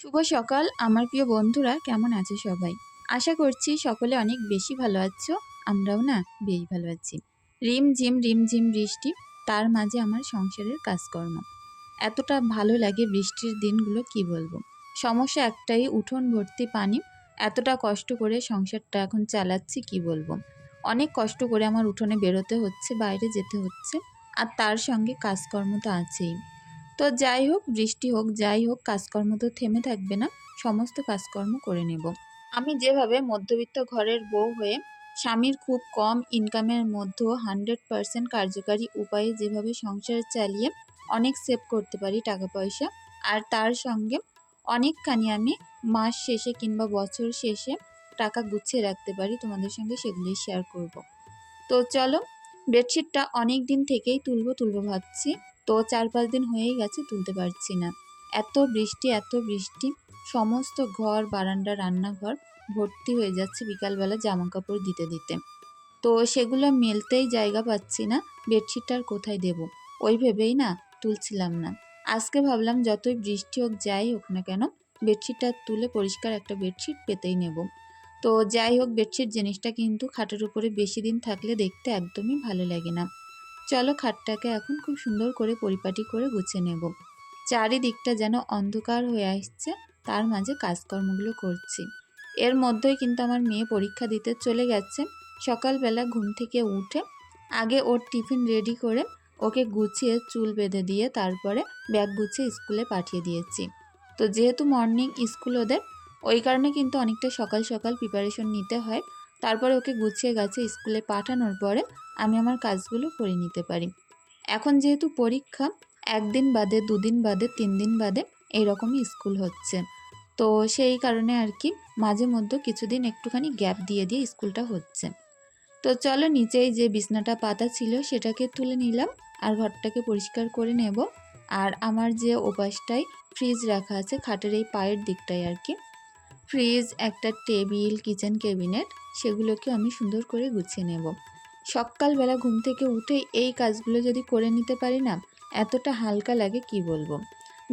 শুভ সকাল, আমার প্রিয় বন্ধুরা, কেমন আছো সবাই? আশা করছি সকলে অনেক বেশি ভালো আছো, আমরাও না বেশ ভালো আছি। রিম ঝিম রিম ঝিম বৃষ্টি, তার মাঝে আমার সংসারের কাজকর্ম। এতটা ভালো লাগে বৃষ্টির দিনগুলো কি বলব? সমস্যা একটাই, উঠোন ভর্তি পানি। এতটা কষ্ট করে সংসারটা এখন চালাচ্ছি কি বলব? অনেক কষ্ট করে আমার উঠোনে বেরোতে হচ্ছে, বাইরে যেতে হচ্ছে, আর তার সঙ্গে কাজকর্ম তো আছেই। তো যাই হোক, বৃষ্টি হোক, যাই হোক, কাজকর্ম তো থেমে থাকবে না, সমস্ত কাজকর্ম করে নেব। আমি যেভাবে মধ্যবিত্ত ঘরের বউ হয়ে স্বামীর খুব কম ইনকামের মধ্যেও হান্ড্রেড পারসেন্ট কার্যকারী উপায়ে যেভাবে সংসার চালিয়ে অনেক সেভ করতে পারি টাকা পয়সা আর তার সঙ্গে অনেকখানি আমি মাস শেষে কিংবা বছর শেষে টাকা গুছিয়ে রাখতে পারি, তোমাদের সঙ্গে সেগুলি শেয়ার করব। তো চলো বেডশিটটা অনেক দিন থেকেই তুলবো তুলবো ভাবছি। তো চার পাঁচ দিন হয়েই গেছে তুলতে পারছি না। এত বৃষ্টি এত বৃষ্টি, সমস্ত ঘর, বারান্দা, রান্নাঘর ভর্তি হয়ে যাচ্ছে বিকালবেলা জামা কাপড় দিতে দিতে। তো সেগুলো মেলতেই জায়গা পাচ্ছি না, বেডশিটটা আর কোথায় দেব? ওই ভেবেই না, তুলছিলাম না। আজকে ভাবলাম যতই বৃষ্টি হোক যাই হোক না কেন, বেডশিটটা তুলে পরিষ্কার একটা বেডশিট পেতেই নেব। তো যাই হোক, বেডশিট জিনিসটা কিন্তু খাটের উপরে বেশি দিন থাকলে দেখতে একদমই ভালো লাগে না। চলো খাটটাকে এখন খুব সুন্দর করে পরিপাটি করে গুছিয়ে নেব। চারিদিকটা যেন অন্ধকার হয়ে আসছে, তার মাঝে কাজকর্মগুলো করছি। এর মধ্যেই কিন্তু আমার মেয়ে পরীক্ষা দিতে চলে গেছে। সকালবেলা ঘুম থেকে উঠে আগে ওর টিফিন রেডি করে ওকে গুছিয়ে চুল বেঁধে দিয়ে তারপরে ব্যাগ গুছিয়ে স্কুলে পাঠিয়ে দিয়েছি। তো যেহেতু মর্নিং স্কুল ওদের, ওই কারণে কিন্তু অনেকটা সকাল সকাল প্রিপারেশন নিতে হয়। তারপরে ওকে গুছিয়ে গাছে স্কুলে পাঠানোর পরে আমি আমার কাজগুলো করে নিতে পারি। এখন যেহেতু পরীক্ষা, একদিন বাদে, দুদিন বাদে তিন দিন বাদে এইরকমই স্কুল হচ্ছে। তো সেই কারণে আর কি মাঝে মধ্যে কিছুদিন একটুখানি গ্যাপ দিয়ে দিয়ে স্কুলটা হচ্ছে। তো চলো নিচেই যে বিছনাটা পাতা ছিল সেটাকে তুলে নিলাম আর ঘরটাকে পরিষ্কার করে নেব। আর আমার যে ওপাশটায় ফ্রিজ রাখা আছে খাটের এই পায়ের দিকটায় আর কি। ফ্রিজ, একটা টেবিল, কিচেন ক্যাবিনেট সেগুলোকে আমি সুন্দর করে গুছিয়ে নেব। সকালবেলা ঘুম থেকে উঠে এই কাজগুলো যদি করে নিতে পারি না, এতটা হালকা লাগে কি বলব?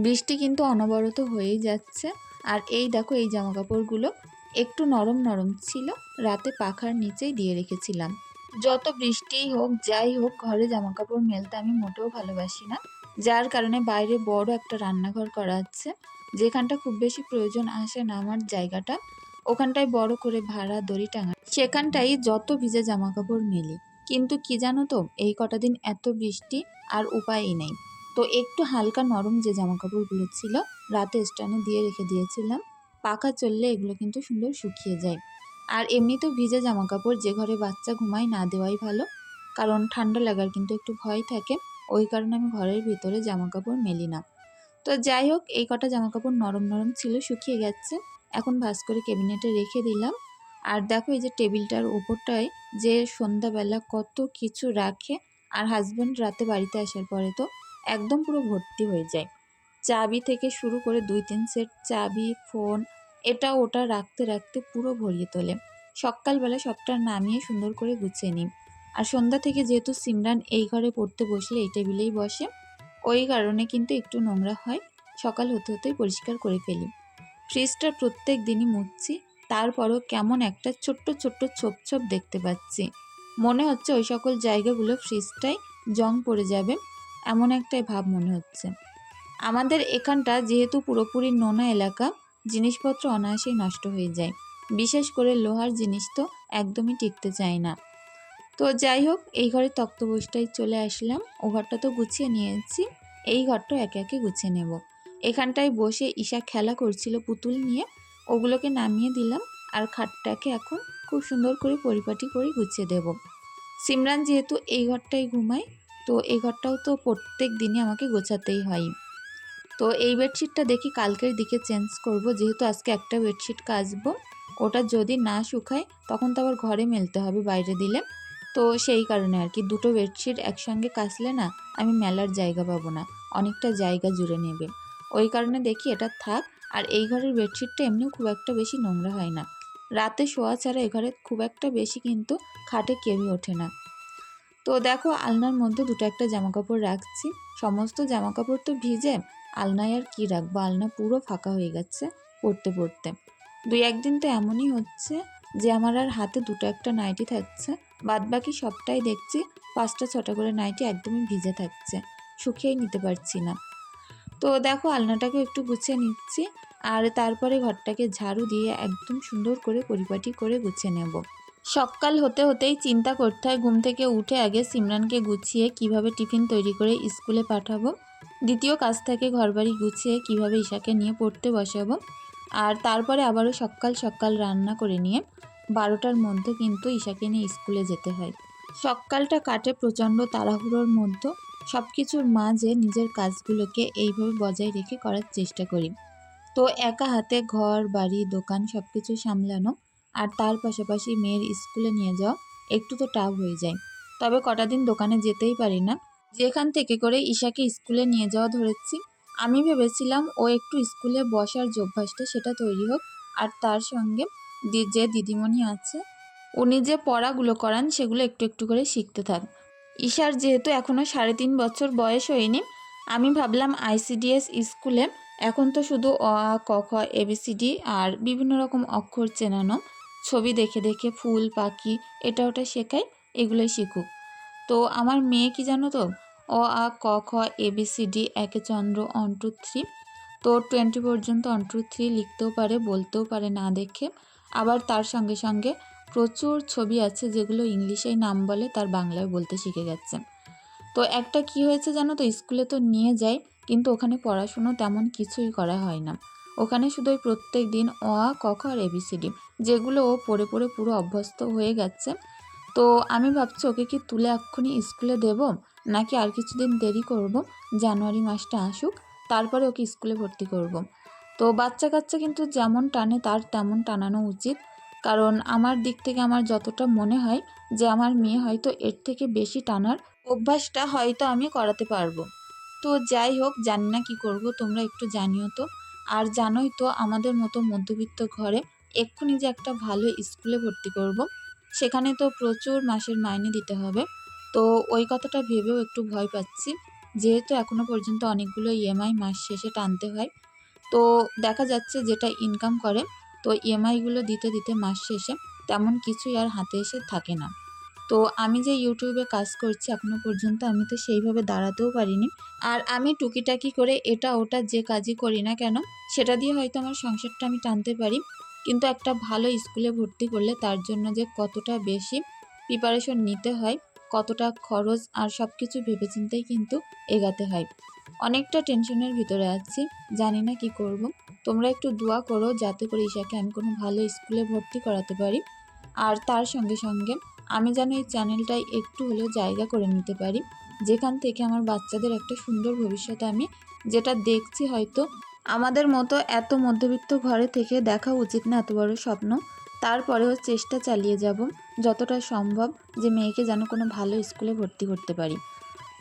বৃষ্টি কিন্তু অনবরত হয়েই যাচ্ছে। আর এই দেখো, এই জামা কাপড়গুলো একটু নরম নরম ছিল, রাতে পাখার নিচেই দিয়ে রেখেছিলাম। যত বৃষ্টিই হোক, যাই হোক, ঘরে জামা কাপড় মেলতে আমি মোটেও ভালোবাসি না। যার কারণে বাইরে বড় একটা রান্নাঘর করা আছে, যেখানটা খুব বেশি প্রয়োজন আসে না আমার জায়গাটা। ওখানটায় বড় করে ভাড়া দড়ি টাঙা, সেখানটাই যত ভিজে জামা কাপড় মেলি। কিন্তু কি জানো তো, এই কটা দিন এত বৃষ্টি আর উপায়ই নেই। তো একটু হালকা নরম যে জামা কাপড়গুলো ছিল, রাতে স্ট্যান্ডে দিয়ে রেখে দিয়েছিলাম। পাখা চললে এগুলো কিন্তু সুন্দর শুকিয়ে যায়। আর এমনিতেও ভিজে জামা কাপড় যে ঘরে বাচ্চা ঘুমায় না দেওয়াই ভালো, কারণ ঠান্ডা লাগার কিন্তু একটু ভয় থাকে। ওই কারণে আমি ঘরের ভিতরে জামা কাপড় মেলি না। তো যাই হোক, এই কটা জামা কাপড় নরম নরম ছিল, শুকিয়ে গেছে। এখন ভাস করে ক্যাবিনেটে রেখে দিলাম। আর দেখো এই যে টেবিলটার ওপরটায় যে সন্ধ্যাবেলা কত কিছু রাখে আর হাজব্যান্ড রাতে বাড়িতে আসার পরে তো একদম পুরো ভর্তি হয়ে যায়। চাবি থেকে শুরু করে দুই তিন সেট চাবি ফোন এটা ওটা রাখতে রাখতে পুরো ভরিয়ে তোলে। সকালবেলা সবটা নামিয়ে সুন্দর করে গুছিয়ে নিই। আর সন্ধ্যা থেকে যেহেতু সিমরান এই ঘরে পড়তে বসলে এই টেবিলেই বসে, ওই কারণে কিন্তু একটু নোংরা হয়। সকাল হতে হতেই পরিষ্কার করে ফেলি। ফ্রিজটা প্রত্যেক দিনই মুছছি। তারপরও কেমন একটা ছোট্ট ছোট্ট ছোপ ছোপ দেখতে পাচ্ছি। মনে হচ্ছে ওই সকল জায়গাগুলো ফ্রিজটাই জং পড়ে যাবে, এমন একটাই ভাব মনে হচ্ছে। আমাদের এখানটা যেহেতু পুরোপুরি নোনা এলাকা, জিনিসপত্র অনায়াসেই নষ্ট হয়ে যায়। বিশেষ করে লোহার জিনিস তো একদমই টিকতে চায় না। তো যাই হোক, এই ঘরের তক্তবোসটাই চলে আসলাম। ও ঘরটা তো গুছিয়ে নিয়েছি, এই ঘরটা একে একে গুছিয়ে নেব। এখানটায় বসে ঈশা খেলা করছিল পুতুল নিয়ে। ওগুলোকে নামিয়ে দিলাম আর খাটটাকে এখন খুব সুন্দর করে পরিপাটি করে গুছিয়ে দেব। সিমরান যেহেতু এই ঘরটাই ঘুমায়, তো এই ঘরটাও তো প্রত্যেক দিনই আমাকে গোছাতেই হয়। তো এই বেডশিটটা দেখি কালকের দিকে চেঞ্জ করব, যেহেতু আজকে একটা বেডশিট কাচবো। ওটা যদি না শুকায়, তখন তো আবার ঘরে মেলতে হবে বাইরে দিলে। তো সেই কারণে আর কি, দুটো বেডশিট একসঙ্গে কাচলে না আমি মেলার জায়গা পাবো না, অনেকটা জায়গা জুড়ে নেবে। ওই কারণে দেখি এটা থাক আর এই ঘরের বেডশিটটা এমনিও খুব একটা বেশি নোংরা হয় না। রাতে শোয়া ছাড়া এ ঘরে খুব একটা বেশি কিন্তু খাটে কেউই ওঠে না। তো দেখো, আলনার মধ্যে দুটো একটা জামা কাপড় রাখছি। সমস্ত জামা কাপড় তো ভিজে, আলনায় আর কী রাখব? আলনা পুরো ফাঁকা হয়ে গেছে পড়তে পড়তে। দুই একদিন তো এমনই হচ্ছে যে আমার আর হাতে দুটো একটা নাইটি থাকছে। বাদ বাকি সবটাই দেখছি, পাঁচটা, ছটা করে নাইটি একদমই ভিজে থাকছে। শুকিয়েই নিতে পারছি না। তো দেখো আলনাটাকে একটু গুছিয়ে নিচ্ছি আর তারপরে ঘরটাকে ঝাড়ু দিয়ে একদম সুন্দর করে পরিপাটি করে গুছিয়ে নেব। সকাল হতে হতেই চিন্তা করতে হয় ঘুম থেকে উঠে আগে সিমরানকে গুছিয়ে কীভাবে টিফিন তৈরি করে স্কুলে পাঠাবো, দ্বিতীয় কাজ থাকে ঘরবাড়ি গুছিয়ে কীভাবে ঈশাকে নিয়ে পড়তে বসাবো, আর তারপরে আবারও সকাল সকাল রান্না করে নিয়ে বারোটার মধ্যে কিন্তু ঈশাকে নিয়ে স্কুলে যেতে হয়। সকালটা কাটে প্রচণ্ড তাড়াহুড়োর মধ্যে সব কিছুর মাঝে নিজের কাজগুলোকে এইভাবে বজায় রেখে করার চেষ্টা করি। তো একা হাতে ঘর, বাড়ি, দোকান সব কিছু সামলানো আর তার পাশাপাশি মেয়ের স্কুলে নিয়ে যাওয়া একটু তো টাফ হয়ে যায়। তবে কটা দিন দোকানে যেতেই পারি না। যেখান থেকে করে ঈশাকে স্কুলে নিয়ে যাওয়া ধরেছি, আমি ভেবেছিলাম ও একটু স্কুলে বসার অভ্যাসটা সেটা তৈরি হোক আর তার সঙ্গে যে দিদিমণি আছে, উনি যে পড়াগুলো করান সেগুলো একটু একটু করে শিখতে থাক। ঈশার যেহেতু এখনও সাড়ে তিন বছর বয়স হয়নি, আমি ভাবলাম আইসিডিএস স্কুলে, এখন তো শুধু অ, আ, ক, খ এবিসিডি আর বিভিন্ন রকম অক্ষর চেনানো, ছবি দেখে দেখে ফুল, পাখি, এটা ওটা শেখায় এগুলোই শিখুক। তো আমার মেয়ে কি জানো তো? অ, আ, ক, খ এবিসিডি একে চন্দ্র অন টু থ্রি। তো টোয়েন্টি পর্যন্ত অন টু থ্রি লিখতেও পারে, বলতেও পারে না দেখে, আবার তার সঙ্গে সঙ্গে প্রচুর ছবি আছে যেগুলো ইংলিশেই নাম বলে, তার বাংলায় বলতে শিখে গেছে। তো একটা কি হয়েছে জানো তো? স্কুলে তো নিয়ে যায় কিন্তু ওখানে পড়াশুনো তেমন কিছুই করা হয় না। ওখানে শুধু ওই প্রত্যেক দিন অ আ ক, খ আর এবিসিডি যেগুলো ও পড়ে পড়ে পুরো অভ্যস্ত হয়ে গেছে। তো আমি ভাবছি ওকে কি তুলে এক্ষুনি স্কুলে দেব, নাকি আর কিছুদিন দেরি করব, জানুয়ারি মাসটা আসুক, তারপরে ওকে স্কুলে ভর্তি করব। তো বাচ্চা কাচ্চা কিন্তু যেমন টানে, তার তেমন টানানো উচিত। কারণ আমার দিক থেকে আমার যতটা মনে হয় যে আমার মেয়ে হয়তো এর থেকে বেশি টানার অভ্যাসটা হয়তো আমি করাতে পারব। তো যাই হোক, জানি না কী করব, তোমরা একটু জানিও তো। আর জানোই তো আমাদের মতো মধ্যবিত্ত ঘরে এক্ষুনি যে একটা ভালো স্কুলে ভর্তি করব, সেখানে তো প্রচুর মাসের মাইনে দিতে হবে। তো ওই কথাটা ভেবেও একটু ভয় পাচ্ছি, যেহেতু এখনও পর্যন্ত অনেকগুলো ইএমআই মাস শেষে টানতে হয়। তো দেখা যাচ্ছে যেটা ইনকাম করে তো ইএমআইগুলো দিতে দিতে মাস শেষে তেমন কিছুই আর হাতে এসে থাকে না। তো আমি যে ইউটিউবে কাজ করছি এখনও পর্যন্ত আমি তো সেইভাবে দাঁড়াতেও পারিনি। আর আমি টুকিটাকি করে এটা ওটা যে কাজই করি না কেন, সেটা দিয়ে হয়তো আমার সংসারটা আমি টানতে পারি। কিন্তু একটা ভালো স্কুলে ভর্তি করলে তার জন্য যে কতটা বেশি প্রিপারেশন নিতে হয়, কতটা খরচ আর সব কিছু ভেবেচিন্তেই কিন্তু এগাতে হয়। অনেকটা টেনশনের ভিতরে আছি, জানি না কি করব। তোমরা একটু দোয়া করো যাতে করে ঈশাকে আমি কোনো ভালো স্কুলে ভর্তি করাতে পারি। আর তার সঙ্গে সঙ্গে আমি যেন এই চ্যানেলটায় একটু হলেও জায়গা করে নিতে পারি। যেখান থেকে আমার বাচ্চাদের একটা সুন্দর ভবিষ্যৎ আমি যেটা দেখছি হয়তো আমাদের মতো এত মধ্যবিত্ত ঘরে থেকে দেখা উচিত না এত বড় স্বপ্ন, তারপরেও চেষ্টা চালিয়ে যাব যতটা সম্ভব যে মেয়েকে যেন কোনো ভালো স্কুলে ভর্তি করতে পারি।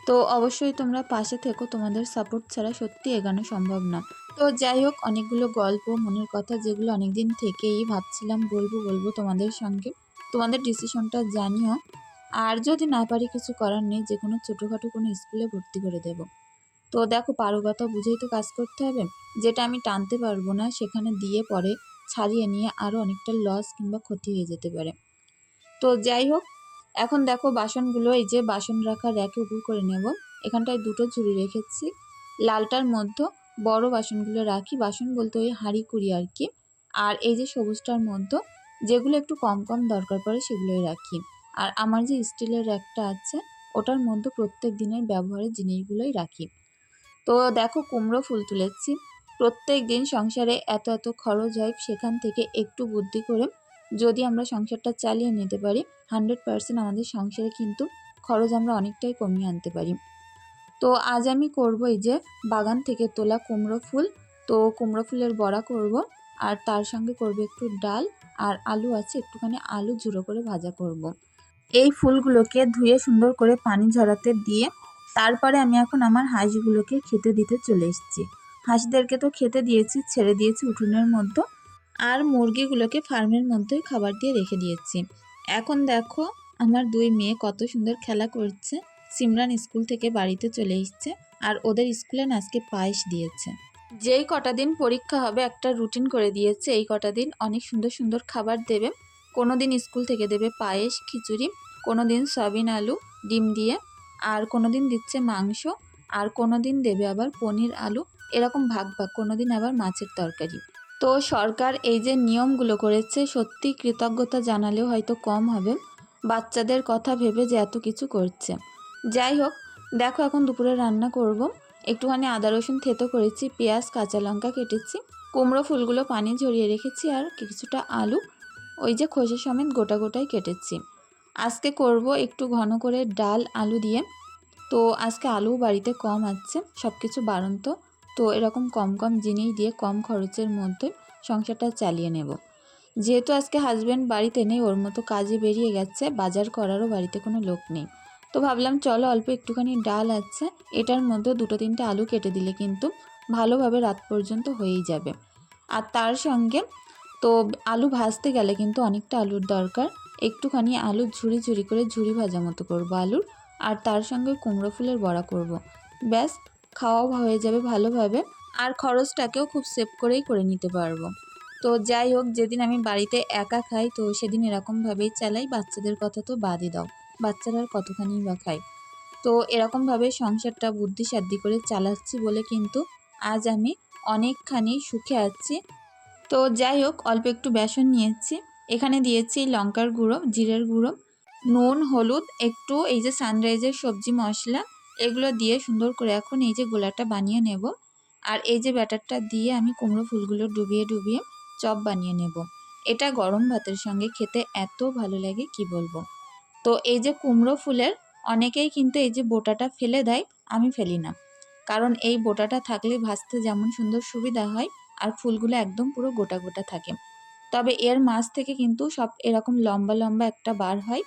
তো অবশ্যই তোমরা পাশে থেকো, তোমাদের সাপোর্ট ছাড়া সত্যি এগানো সম্ভব না। তো যাই হোক, অনেকগুলো গল্প, মনের কথা যেগুলো অনেক দিন থেকেই ভাবছিলাম, বলব বলব তোমাদের সঙ্গে। তোমাদের ডিসিশনটা জানিও। আর যদি না পারি কিছু করার নেই যে কোনো ছোটোখাটো কোনো স্কুলে ভর্তি করে দেব। তো দেখো পারগতা বুঝেই তো কাজ করতে হবে। যেটা আমি টানতে পারব না, সেখানে দিয়ে পরে ছাড়িয়ে নিয়ে আরও অনেকটা লস কিংবা ক্ষতি হয়ে যেতে পারে। তো যাই হোক এখন দেখো বাসনগুলো, এই যে বাসন রাখা র্যাকে উপর করে নেব। এখানটায় দুটো ঝুড়ি রেখেছি। লালটার মধ্যে বড় বাসনগুলো রাখি, বাসন বলতে ওই হাঁড়ি কুড়ি আর কি। আর এই যে সবুজটার মধ্যে যেগুলো একটু কম কম দরকার পড়ে সেগুলোই রাখি। আর আমার যে স্টিলের র্যাকটা আছে, ওটার মধ্যে প্রত্যেক দিনের ব্যবহারের জিনিসগুলোই রাখি। তো দেখো কুমড়ো ফুল তুলেছি। প্রত্যেক দিন সংসারে এত এত খরচ হয়, সেখান থেকে একটু বুদ্ধি করে যদি আমরা সংসারটা চালিয়ে নিতে পারি হান্ড্রেড পার্সেন্ট আমাদের সংসারে কিন্তু খরচ আমরা অনেকটাই কমিয়ে আনতে পারি। তো আজ আমি করব এই যে বাগান থেকে তোলা কুমড়ো ফুল। তো কুমড়ো ফুলের বড়া করব, আর তার সঙ্গে করব একটু ডাল, আর আলু আছে, একটুখানি আলু জুড়ো করে ভাজা করব। এই ফুলগুলোকে ধুয়ে সুন্দর করে পানি ঝরাতে দিয়ে তারপরে আমি এখন আমার হাঁসগুলোকে খেতে দিতে চলে এসেছি। হাঁসদেরকে তো খেতে দিয়েছি, ছেড়ে দিয়েছি উঠোনের মধ্যে। আর মুরগিগুলোকে ফার্মের মধ্যেই খাবার দিয়ে রেখে দিয়েছি। এখন দেখো আমার দুই মেয়ে কত সুন্দর খেলা করছে। সিমরান স্কুল থেকে বাড়িতে চলে এসছে আর ওদের স্কুলে আজকে পায়েস দিয়েছে। যেই কটা দিন পরীক্ষা হবে একটা রুটিন করে দিয়েছে, এই কটা দিন অনেক সুন্দর সুন্দর খাবার দেবে। কোনো দিন স্কুল থেকে দেবে পায়েস, খিচুড়ি কোনো দিন সয়াবিন আলু, ডিম দিয়ে, আর কোনো দিন দিচ্ছে মাংস, আর কোনো দিন দেবে আবার পনির আলু। এরকম ভাগ ভাগ কোনো দিন আবার মাছের তরকারি। তো সরকার এই যে নিয়মগুলো করেছে, সত্যি কৃতজ্ঞতা জানালেও হয়তো কম হবে। বাচ্চাদের কথা ভেবে যে এত কিছু করছে। যাই হোক, দেখো এখন দুপুরে রান্না করব। একটুখানি আদা রসুন থেতো করেছি, পেঁয়াজ, কাঁচা লঙ্কা কেটেছি, কুমড়ো ফুলগুলো পানি ঝরিয়ে রেখেছি আর কিছুটা আলু, ওই যে খোসা সমেত গোটা গোটাই কেটেছি। আজকে করব একটু ঘন করে ডাল, আলু দিয়ে। তো আজকে আলু বাড়িতে কম আছে সব কিছু বাড়ন্ত। তো এরকম কম কম জিনিস দিয়ে কম খরচের মধ্যে সংসারটা চালিয়ে নেব। যেহেতু আজকে হাজব্যান্ড বাড়িতে নেই, ওর মতো কাজে বেরিয়ে গেছে, বাজার করারও বাড়িতে কোনো লোক নেই। তো ভাবলাম চলো অল্প একটুখানি ডাল আছে, এটার মধ্যে দুটো তিনটে আলু কেটে দিলে কিন্তু ভালোভাবে রাত পর্যন্ত হয়েই যাবে। আর তার সঙ্গে তো আলু ভাজতে গেলে কিন্তু অনেকটা আলুর দরকার। একটুখানি আলু ঝুড়ি ঝুড়ি করে ঝুড়ি ভাজা মতো করব আলুর, আর তার সঙ্গে কুমড়ো ফুলের বড়া করব। ব্যাস খাওয়াও হয়ে যাবে ভালোভাবে। আর খরচটাকেও খুব সেভ করেই করে নিতে পারব। তো যাই হোক, যেদিন আমি বাড়িতে একা খাই, তো সেদিন এরকমভাবেই চালাই। বাচ্চাদের কথা তো বাদই দাও। বাচ্চারা কতখানি বা খায়। তো এরকমভাবে সংসারটা বুদ্ধি সাদ্ধি করে চালাচ্ছি বলে কিন্তু আজ আমি অনেকখানি সুখে আছি। তো যাই হোক, অল্প একটু বেসন নিয়েছি। এখানে দিয়েছি লঙ্কার গুঁড়ো, জিরের গুঁড়ো, নুন, হলুদ, একটু এই যে সানরাইজের সবজি মশলা এগুলো দিয়ে সুন্দর করে এখন এই যে গোলাটা বানিয়ে নেব। আর এই যে ব্যাটারটা দিয়ে আমি কুমড়ো ফুলগুলো ডুবিয়ে ডুবিয়ে চপ বানিয়ে নেব। এটা গরম ভাতের সঙ্গে খেতে এত ভালো লাগে, কি বলব? তো এই যে কুমড়ো ফুলের, অনেকেই কিন্তু এই যে বোটাটা ফেলে দেয়, আমি ফেলি না। কারণ এই বোটাটা থাকলে ভাজতে যেমন সুন্দর সুবিধা হয়, আর ফুলগুলো একদম পুরো গোটা গোটা থাকে। তবে এর মাছ থেকে কিন্তু সব এরকম লম্বা লম্বা একটা বার হয়।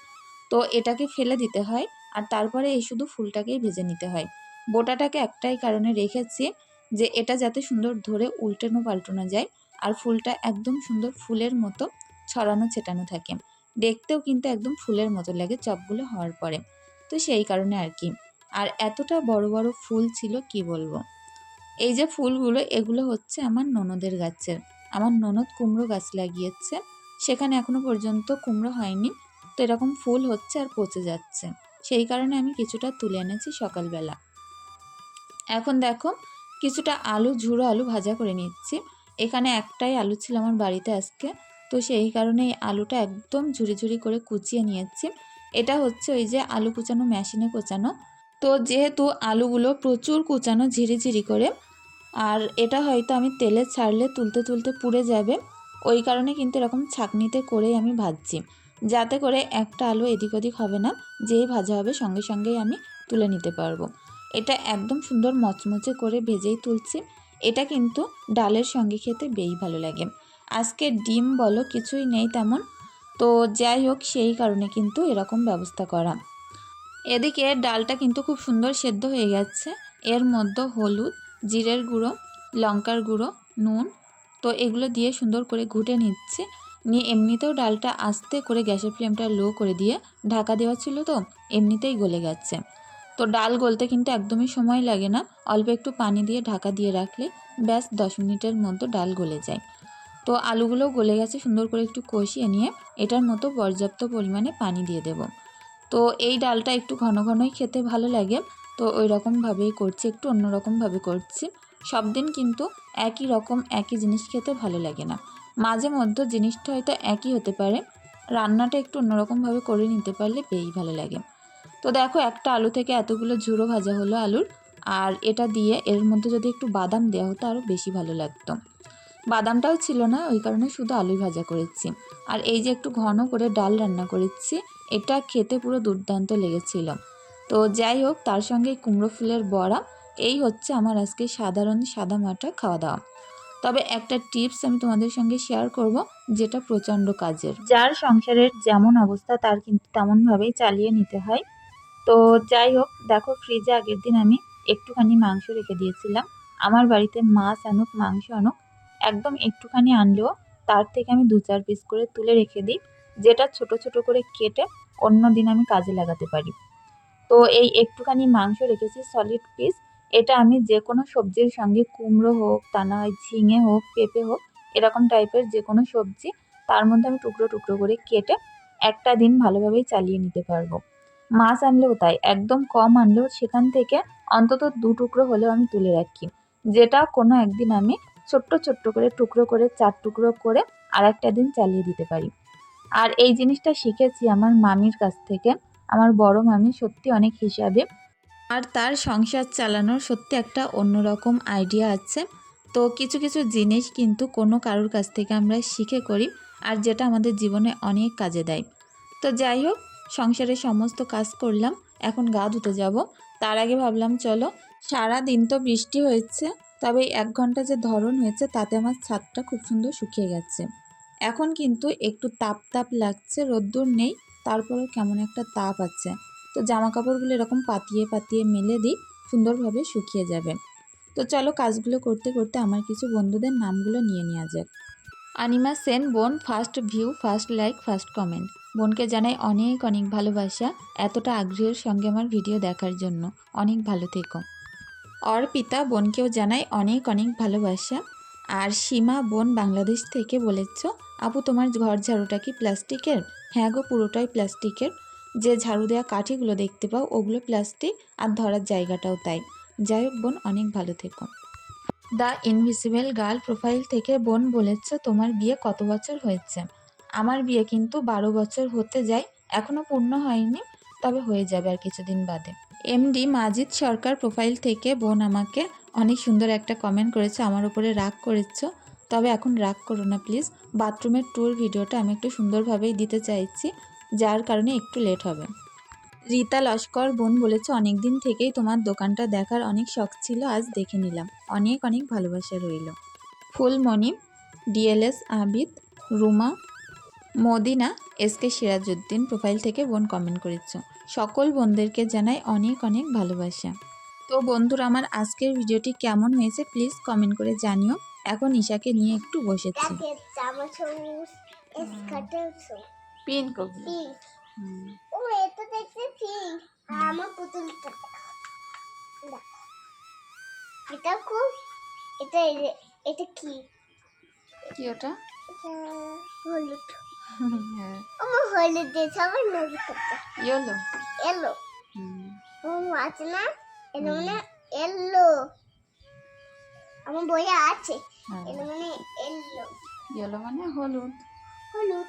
তো এটাকে ফেলে দিতে হয়। আর তারপরে এই শুধু ফুলটাকেই ভেজে নিতে হয়। বোটাটাকে একটাই কারণে রেখেছি যে এটা যাতে সুন্দর ধরে উল্টানো পাল্টানো যায় আর ফুলটা একদম সুন্দর ফুলের মতো ছড়ানো ছেটানো থাকে। দেখতেও কিন্তু একদম ফুলের মতো লাগে চপগুলো হওয়ার পরে। তো সেই কারণে আর কি। আর এতটা বড় বড় ফুল ছিল কি বলব? এই যে ফুলগুলো, এগুলো হচ্ছে আমার ননদের গাছের। আমার ননদ কুমড়ো গাছ লাগিয়েছে। সেখানে এখনও পর্যন্ত কুমড়ো হয়নি। তো এরকম ফুল হচ্ছে আর পচে যাচ্ছে। সেই কারণে আমি কিছুটা তুলে এনেছি সকালবেলা। এখন দেখো, কিছুটা আলু, ঝুড়ো আলু ভাজা করে নিচ্ছি। এখানে একটাই আলু ছিল আমার বাড়িতে আজকে, তো সেই কারণে এই আলুটা একদম ঝুড়ি ঝুড়ি করে কুচিয়ে নিয়েছি। এটা হচ্ছে ওই যে আলু কুচানো মেশিনে কোচানো। তো যেহেতু আলুগুলো প্রচুর কুচানো ঝিরিঝিরি করে, আর এটা হয়তো আমি তেলে ছাড়লে তুলতে তুলতে পুড়ে যাবে, ওই কারণে কিন্তু এরকম ছাকনিতে করেই আমি ভাজছি। যাতে করে একটা আলু এদিক ওদিক হবে না, যেই ভাজা হবে সঙ্গে সঙ্গেই আমি তুলে নিতে পারব। এটা একদম সুন্দর মচমচে করে ভেজেই তুলছি। এটা কিন্তু ডালের সঙ্গে খেতে বেই ভালো লাগে। আজকে ডিম বলো কিছুই নেই তেমন। তো যাই হোক, সেই কারণে কিন্তু এরকম ব্যবস্থা করা। এদিকে ডালটা কিন্তু খুব সুন্দর সেদ্ধ হয়ে গেছে। এর মধ্যে হলুদ, জিরের গুঁড়ো, লঙ্কার গুঁড়ো, নুন, তো এগুলো দিয়ে সুন্দর করে ঘুটে নিচ্ছে। নিয়ে এমনিতেও ডালটা আস্তে করে গ্যাসের ফ্লেমটা লো করে দিয়ে ঢাকা দেওয়া ছিল তো, এমনিতেই গলে গেছে। তো ডাল গলতে কিন্তু একদমই সময় লাগে না, অল্প একটু পানি দিয়ে ঢাকা দিয়ে রাখলে ব্যাস দশ মিনিটের মধ্যে ডাল গলে যায়। তো আলুগুলো গলে গেছে, সুন্দর করে একটু কষিয়ে নিয়ে এটার মতো পর্যাপ্ত পরিমাণে পানি দিয়ে দেব। তো এই ডালটা একটু ঘন ঘনই খেতে ভালো লাগে, তো ওই রকমভাবেই করছি, একটু অন্যরকমভাবে করছি। সব দিন কিন্তু একই রকম, একই জিনিস খেতে ভালো লাগে না। মাঝে মধ্যে জিনিসটা হয়তো একই হতে পারে। রান্নাটা একটু অন্যরকমভাবে করে নিতে পারলে বেশ ভালো লাগে। তো দেখো, একটা আলু থেকে এতগুলো ঝুড়ো ভাজা হলো আলুর। আর এটা দিয়ে এর মধ্যে যদি একটু বাদাম দেওয়া হতো আরও বেশি ভালো লাগতো। বাদামটাও ছিল না, ওই কারণে শুধু আলুই ভাজা করেছি। আর এই যে একটু ঘন করে ডাল রান্না করেছি, এটা খেতে পুরো দুর্দান্ত লেগেছিল। তো যাই হোক, তার সঙ্গে কুমড়ো ফুলের বড়া, এই হচ্ছে আমার আজকে সাধারণ সাদা মাটা খাওয়া দাওয়া। তবে একটা টিপস আমি তোমাদের সঙ্গে শেয়ার করব, যেটা প্রচণ্ড কাজের। যার সংসারের যেমন অবস্থা, তার কিন্তু তেমনভাবেই চালিয়ে নিতে হয়। তো যাই হোক, দেখো ফ্রিজে আগের দিন আমি একটুখানি মাংস রেখে দিয়েছিলাম। আমার বাড়িতে মাছ আনুক, মাংস আনুক, একদম একটুখানি আনলেও তার থেকে আমি দু চার পিস করে তুলে রেখে দিই, যেটা ছোট ছোট করে কেটে অন্য দিন আমি কাজে লাগাতে পারি। তো এই একটুখানি মাংস রেখেছি সলিড পিস এটা আমি যে কোনো সবজির সঙ্গে কুমড়ো হোক, তা না হয় ঝিঙে হোক, পেঁপে হোক, এরকম টাইপের যে কোনো সবজি, তার মধ্যে আমি টুকরো টুকরো করে কেটে একটা দিন ভালোভাবেই চালিয়ে নিতে পারব। মাছ আনলেও তাই, একদম কম আনলেও সেখান থেকে অন্তত দু টুকরো হলেও আমি তুলে রাখি। যেটা কোনো একদিন আমি ছোট্ট ছোট্ট করে টুকরো করে, চার টুকরো করে আর একটা দিন চালিয়ে দিতে পারি। আর এই জিনিসটা শিখেছি আমার মামির কাছ থেকে। আমার বড় মামি সত্যি অনেক হিসাবে আর তার সংসার চালানোর সত্যি একটা অন্যরকম আইডিয়া আছে। তো কিছু কিছু জিনিস কিন্তু কোনো কারোর কাছ থেকে আমরা শিখে করি আর যেটা আমাদের জীবনে অনেক কাজে দেয়। তো যাই হোক, সংসারের সমস্ত কাজ করলাম, এখন গা ধুতে যাব। তার আগে ভাবলাম, চলো সারা দিন তো বৃষ্টি হয়েছে, তবে এক ঘণ্টা যে ধরন হয়েছে, তাতে আমার ছাদটা খুব সুন্দর শুকিয়ে গেছে। এখন কিন্তু একটু তাপ তাপ লাগছে, রোদ্দুর নেই, তারপরেও কেমন একটা তাপ আছে। তো জামা কাপড়গুলো এরকম পাতিয়ে পাতিয়ে মেলে দিই, সুন্দরভাবে শুকিয়ে যাবে। তো চলো কাজগুলো করতে করতে আমার কিছু বন্ধুদের নামগুলো নিয়ে নেওয়া যাক। আনিমা সেন বোন first view first like first comment বোনকে জানাই অনেক অনেক ভালোবাসা, এতটা আগ্রহের সঙ্গে আমার ভিডিও দেখার জন্য। অনেক ভালো থেকো। অর্পিতা বোনকেও জানাই অনেক অনেক ভালোবাসা। আর সীমা বোন বাংলাদেশ থেকে বলেছ, আপু, তোমার ঘর ঝাড়ুটা কি প্লাস্টিকের হ্যাঁ গো, পুরোটাই প্লাস্টিকের যে ঝাড়ু দেওয়া কাঠিগুলো দেখতে পাও, ওগুলো প্লাস্টিক আর ধরার জায়গাটাও তাই। যাই হোক বোন, অনেক ভালো থেকো। দ্য ইনভিসিবল গার্ল প্রোফাইল থেকে বোন বলেছ, তোমার বিয়ে কত বছর হয়েছে? আমার বিয়ে কিন্তু বারো বছর হতে যায় এখনও পূর্ণ হয়নি, তবে হয়ে যাবে আর কিছুদিন বাদে। এমডি মাজিদ সরকার প্রোফাইল থেকে বোন আমাকে অনেক সুন্দর একটা কমেন্ট করেছে, আমার উপরে রাগ করেছ, তবে এখন রাগ করো না প্লিজ বাথরুমের ট্যুর ভিডিওটা আমি একটু সুন্দরভাবেই দিতে চাইছি। যার কারণে একটু লেট হবে। রীতা লস্কর বোন বলেছে অনেক দিন থেকেই তোমার দোকানটা দেখার অনেক শখ ছিল, আজ দেখে নিলাম। অনেক অনেক ভালোবাসা রইল। Phulmoni, DLS, Abid, Ruma, Madina, S K Sirajuddin profile থেকে বোন কমেন্ট করেছ। সকল বোনদেরকে জানাই অনেক অনেক ভালোবাসা। তো বন্ধুরা, আমার আজকের ভিডিওটি কেমন হয়েছে প্লিজ কমেন্ট করে জানিও। এখন ঈশাকে নিয়ে একটু বসেছি। পিঙ্ক ও এটা দেখতে পিঙ্ক আর আমার পুতুলটা। এটা খুব এটা এটা কি? কি ওটা? হলুদ। হ্যাঁ। আমার হলুদ দিয়ে সবাই নজর করতে ইয়েলো এলো ও আছে না? এলো মানে এলো আমার বইয়ে আছে। হ্যাঁ। এলো মানে এলো ইয়েলো মানে হলুদ। হলুদ।